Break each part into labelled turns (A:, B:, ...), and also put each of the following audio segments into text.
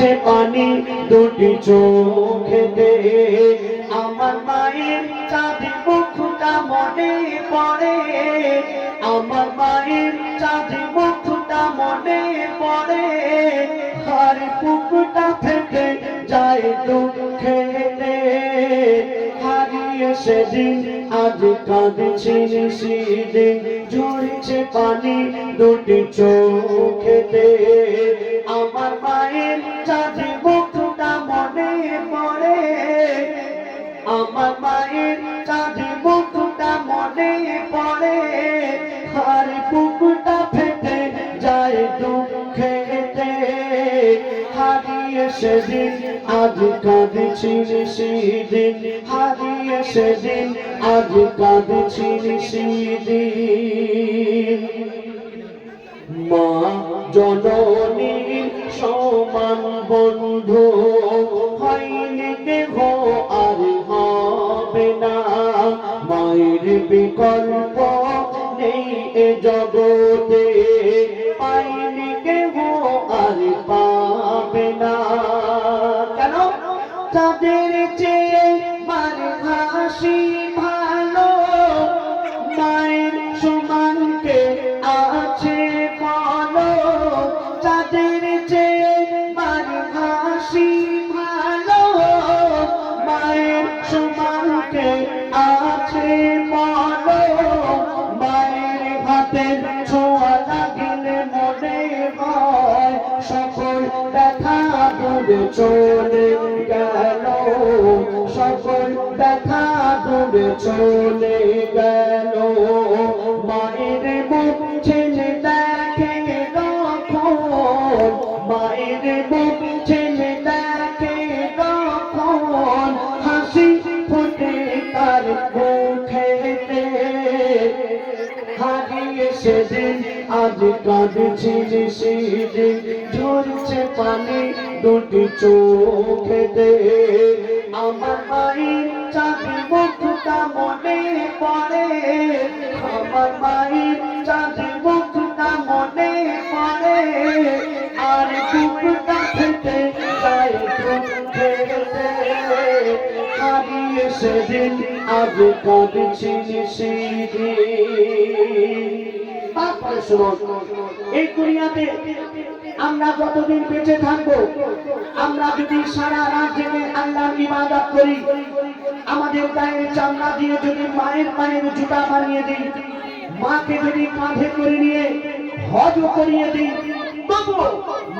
A: ঝরছে পানি দুটি চোখেতে। আমার মায়ের চাঁদি মুখটা মনে পড়ে। আমার মায়ের চাঁদি মুখটা মনে পড়ে। আর বুকটা ফেটে যায় দুঃখেতে হারিয়ে সেদিন আজ কাঁদছি সেদিন ঝরছে পানি দুটি চোখেতে। আমার মায়ের কাঁদছি সেদিন, হারিয়ে সেদিন, আজ কাঁদছি সেদিন। মা জননীর সমান বন্ধু, হয়নি কেহ আর হবে না। মায়ের বিকল্প নেই এ জগতে, পাইনি চলে গেল। সকল ব্যথা দূরে চলে গেল। মায়ের মুখ ছেলে দেখে তখন মায়ের মুখ ছেলে দেখে তখন হাসি ফুটে তার মুখেতে। হারিয়ে সেদিন আজ কাঁদছি সেদিন ঝরছে পানি দুটি চোখেতে আমার মায়ের চাঁদি মুখটা মনে পড়ে। আমার মায়ের চাঁদি মুখটা মনে পড়ে। আর ফেটে যায় দুঃখেতে হারিয়ে সেদিন আজ কাঁদছি সেদিন শুনুন এই দুনিয়াতে আমরা যতদিন বেঁচে থাকব, আমরা যদি সারা রাত জেগে আল্লাহর ইবাদত করি, আমাদের গায়ের চামড়া দিয়ে যদি মায়ের পায়ের জুতা বানিয়ে দিই, মাকে যদি কাঁধে করে নিয়ে হজ করিয়ে দিই, তবু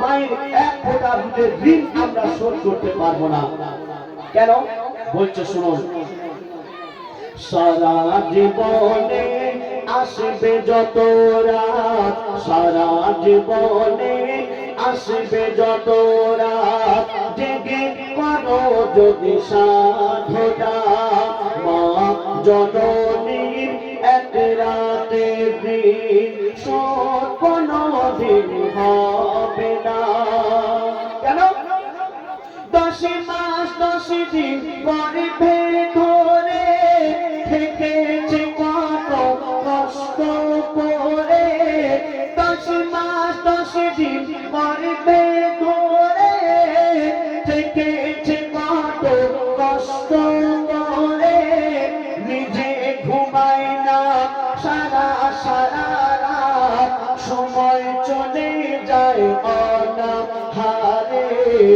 A: মায়ের এক ফোঁটা দুধের ঋণ আমরা শোধ করতে পারব না। কেন? বলছে, শুনুন। সারা জীবনে আসবে যত রাত, সারা জীবনে আসবে যত রাত। জেগে করো যদি সাধনা, মা জননীর এক রাতে দিন কোনো দিন হবে না। কেন? দশে মাস দশে দিন গর্ভে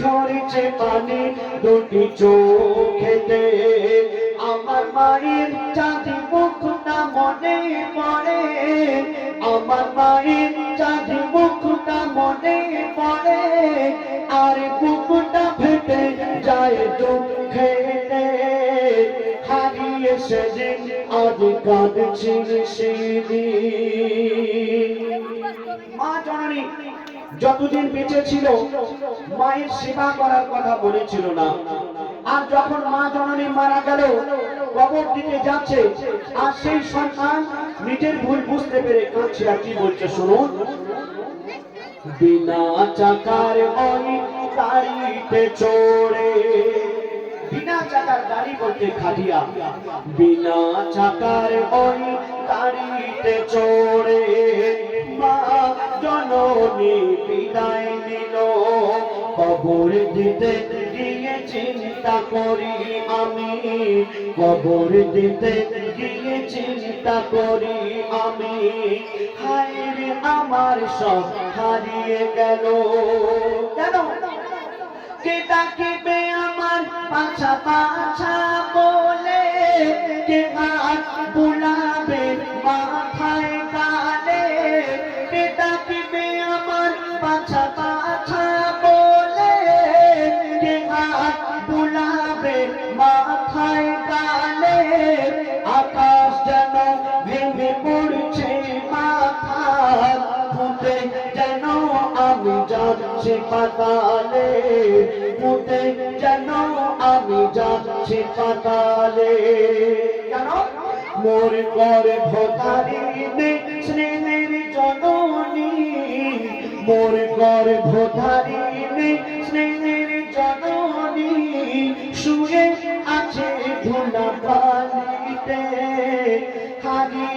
A: ঝরছে পানি, দুটি চোখেতে আমার মায়ের চাঁদি মুখটা মনে পড়ে। আমার মায়ের চাঁদি মুখটা মনে পড়ে। আর বুকটা ফেটে যায় দুঃখেতে হারিয়ে সেদিন আজ কাঁদছি সেদিন। যতদিন বেঁচে ছিল, মায়ের সেবা করার কথা বলেছিল না। আর যখন মা জননী মারা গেল, কবর দিতে যাচ্ছে, আর সেই সন্তান নিজের ভুল বুঝতে পেরে কাঁদছে। আর কি বলছে শুনুন? বিনা চাকার ওই গাড়িতে চড়ে। বিনা চাকার গাড়ি বলতে খাটিয়া। বিনা চাকার ওই গাড়িতে চড়ে। জননী বিদায় নিল। কবর দিতে গিয়ে চিন্তা করি আমি। কবর দিতে গিয়ে চিন্তা করি আমি। হায় আমার সব হারিয়ে গেল। কেন? কে ডাকিবে আমার পাছা পাছা বলে? যাচ্ছি পাতালে ফুটে যেন আমি যাচ্ছি পাতালে। মোর করে ভোতারিণী শ্রীনির জননী। মোর করে ভোতারিণী শ্রীনির জননী। শুয়ে আছে ধুলা হারিয়ে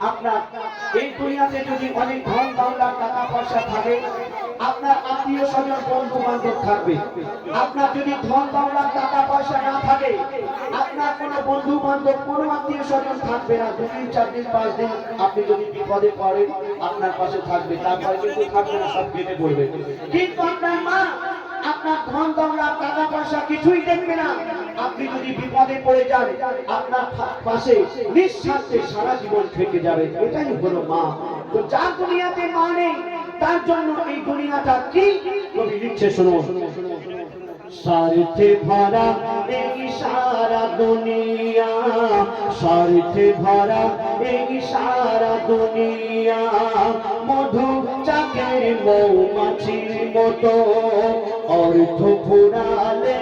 A: আপনার এই দুনিয়াতে যদি অনেক ধন দৌলত টাকা পয়সা থাকে, আপনার আত্মীয় স্বজন, বন্ধু বান্ধব থাকবে। আপনার যদি ধন দৌলত টাকা পয়সা না থাকে, আপনার কোনো বন্ধু বান্ধব, কোনো আত্মীয় স্বজন থাকবে না। দু দিন, চার দিন, পাঁচ দিন আপনি যদি বিপদে পড়েন, আপনার পাশে থাকবে। তারপরে কিন্তু থাকবে না, সব কেটে পড়বে। কিন্তু আপনার মা, আপনার ধন দৌলত টাকা পয়সা কিছুই দেখবে না। আপনি যদি বিপদে পড়ে যান, আপনার পাশে নিঃস্বার্থে সারা জীবন থেকে যাবে। এটাই হলো মা। তো যার দুনিয়াতে মা নেই, তার জন্য এই দুনিয়াটা কি? কবি লিখছে, শুনুন। স্বার্থে ভরা এই সারা দুনিয়া, স্বার্থে ভরা এই সারা দুনিয়া, মধু চাকের মৌমাছির মতো অর্থ ফুরালে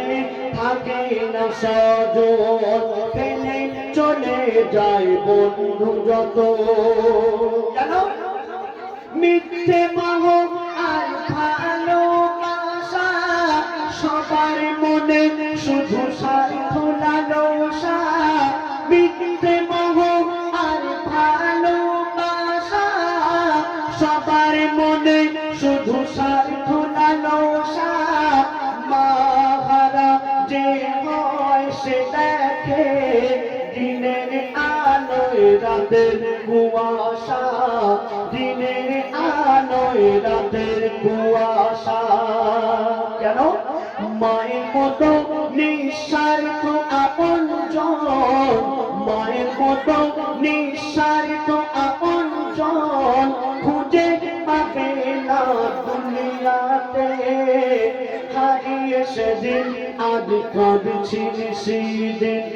A: না সজন ফেলে চলে যায় বন্ধু যত। কেন? মিথ্যে মোহ কুয়াশা, দিনের আলোয় রাতের কুয়াশা। কেন? মায়ের মতো নিঃস্বার্থ আপন মায়ের মতো নিঃস্বার্থ আপন খুঁজে পাবে না দুনিয়াতে। হারিয়ে সেদিন আজ কাঁদছি সেদিন